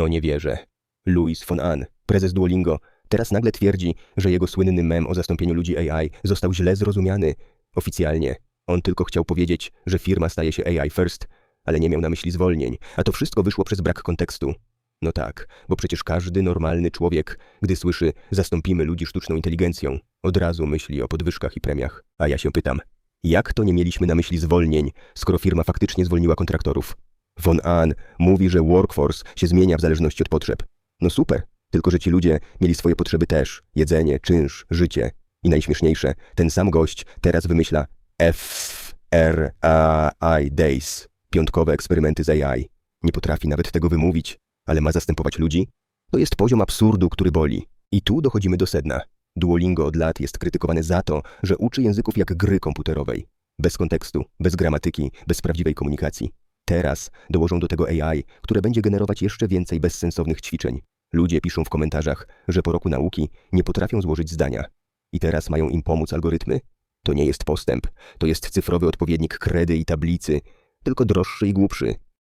No nie wierzę. Louis von Ahn, prezes Duolingo, teraz nagle twierdzi, że jego słynny mem o zastąpieniu ludzi AI został źle zrozumiany. Oficjalnie. On tylko chciał powiedzieć, że firma staje się AI first, ale nie miał na myśli zwolnień, a to wszystko wyszło przez brak kontekstu. No tak, bo przecież każdy normalny człowiek, gdy słyszy zastąpimy ludzi sztuczną inteligencją, od razu myśli o podwyżkach i premiach. A ja się pytam, jak to nie mieliśmy na myśli zwolnień, skoro firma faktycznie zwolniła kontraktorów? Von Ahn mówi, że workforce się zmienia w zależności od potrzeb. No super, tylko że ci ludzie mieli swoje potrzeby też. Jedzenie, czynsz, życie. I najśmieszniejsze, ten sam gość teraz wymyśla FRAI Days. Piątkowe eksperymenty z AI. Nie potrafi nawet tego wymówić, ale ma zastępować ludzi? To jest poziom absurdu, który boli. I tu dochodzimy do sedna. Duolingo od lat jest krytykowane za to, że uczy języków jak gry komputerowej. Bez kontekstu, bez gramatyki, bez prawdziwej komunikacji. Teraz dołożą do tego AI, które będzie generować jeszcze więcej bezsensownych ćwiczeń. Ludzie piszą w komentarzach, że po roku nauki nie potrafią złożyć zdania. I teraz mają im pomóc algorytmy? To nie jest postęp, to jest cyfrowy odpowiednik kredy i tablicy, tylko droższy i głupszy.